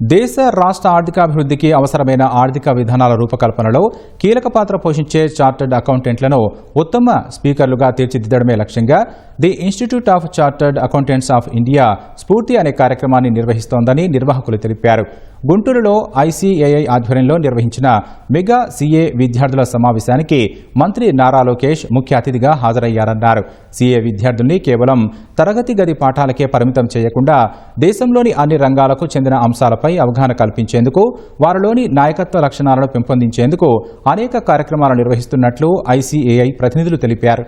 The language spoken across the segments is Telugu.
దేశ రాష్ట్ర ఆర్థికాభివృద్ధికి అవసరమైన ఆర్థిక విధానాల రూపకల్పనలో కీలక పాత్ర పోషించే చార్టర్డ్ అకౌంటెంట్లను ఉత్తమ స్పీకర్లుగా తీర్చిదిద్దడమే లక్ష్యంగా the institute of chartered accountants of India స్ఫూర్తి అనే కార్యక్రమాన్ని నిర్వహిస్తోందని నిర్వాహకులు తెలిపారు. గుంటూరులో ఐసీఏఐ ఆధ్వర్యంలో నిర్వహించిన మెగా సీఏ విద్యార్థుల సమావేశానికి మంత్రి నారా లోకేష్ ముఖ్య అతిథిగా హాజరయ్యారన్నారు. సీఏ విద్యార్థుల్ని కేవలం తరగతి గది పాఠాలకే పరిమితం చేయకుండా దేశంలోని అన్ని రంగాలకు చెందిన అంశాలపై అవగాహన కల్పించేందుకు వారిలోని నాయకత్వ లక్షణాలను పెంపొందించేందుకు అనేక కార్యక్రమాలు నిర్వహిస్తున్నట్లు ఐసీఏఐ ప్రతినిధులు తెలిపారు.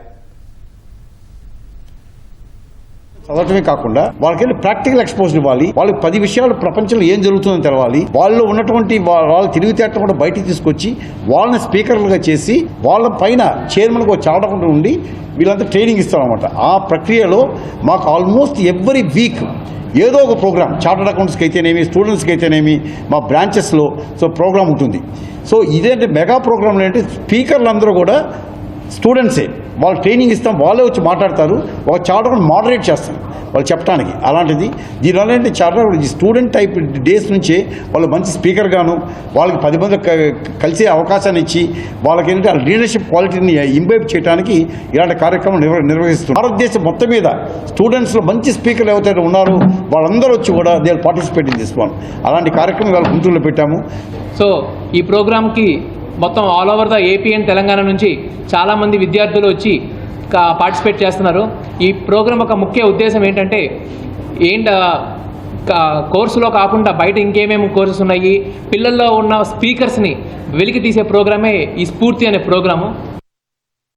చదవటమే కాకుండా వాళ్ళకి ప్రాక్టికల్ ఎక్స్పోజ్ ఇవ్వాలి. వాళ్ళకి పది విషయాలు ప్రపంచంలో ఏం జరుగుతుందో తెలవాలి. వాళ్ళు ఉన్నటువంటి వాళ్ళ తెలివితేటలు కూడా బయటికి తీసుకొచ్చి వాళ్ళని స్పీకర్లుగా చేసి వాళ్ళ పైన చైర్మన్గా చాడకుండా ఉండి వీళ్ళంతా ట్రైనింగ్ ఇస్తారన్నమాట. ఆ ప్రక్రియలో మాకు ఆల్మోస్ట్ ఎవ్రీ వీక్ ఏదో ఒక ప్రోగ్రామ్ చార్టర్డ్ అకౌంట్స్కి అయితేనేమి స్టూడెంట్స్కి అయితేనేమి మా బ్రాంచెస్లో సో ప్రోగ్రామ్ ఉంటుంది. సో ఇదేంటి మెగా ప్రోగ్రాంలు ఏంటి స్పీకర్లు అందరూ కూడా స్టూడెంట్సే వాళ్ళు ట్రైనింగ్ ఇస్తాం వాళ్ళే వచ్చి మాట్లాడతారు. ఒక చార్టర్ మోడరేట్ చేస్తాం వాళ్ళు చెప్పడానికి అలాంటిది దీనివల్ల ఏంటి చార్టర్ స్టూడెంట్ టైప్ డేస్ నుంచే వాళ్ళు మంచి స్పీకర్ గాను వాళ్ళకి పది మంది క- కలిసే అవకాశాన్ని ఇచ్చి వాళ్ళకి ఏంటంటే ఆ లీడర్షిప్ క్వాలిటీని ఇంబైబ్ చేయడానికి ఇలాంటి కార్యక్రమం నిర్వ నిర్వహిస్తున్నారు. భారతదేశం మొత్తం మీద స్టూడెంట్స్లో మంచి స్పీకర్లు ఎవరైతే ఉన్నారో వాళ్ళందరూ వచ్చి కూడా దే పార్టిసిపేట్ ఇన్ దిస్ అలాంటి కార్యక్రమం ఇవాళ గుంటూరులో పెట్టాము. సో ఈ ప్రోగ్రామ్కి మొత్తం all over the AP and Telangana నుంచి చాలామంది విద్యార్థులు వచ్చి కా- పార్టిసిపేట్ చేస్తున్నారు. ఈ ప్రోగ్రామ్ ఒక ముఖ్య ఉద్దేశం ఏంటంటే ఏంట కోర్సులో కాకుండా బయట ఇంకేమేమి కోర్సెస్ ఉన్నాయి పిల్లల్లో ఉన్న స్పీకర్స్ని వెలికి తీసే ప్రోగ్రామే ఈ స్ఫూర్తి అనే ప్రోగ్రాము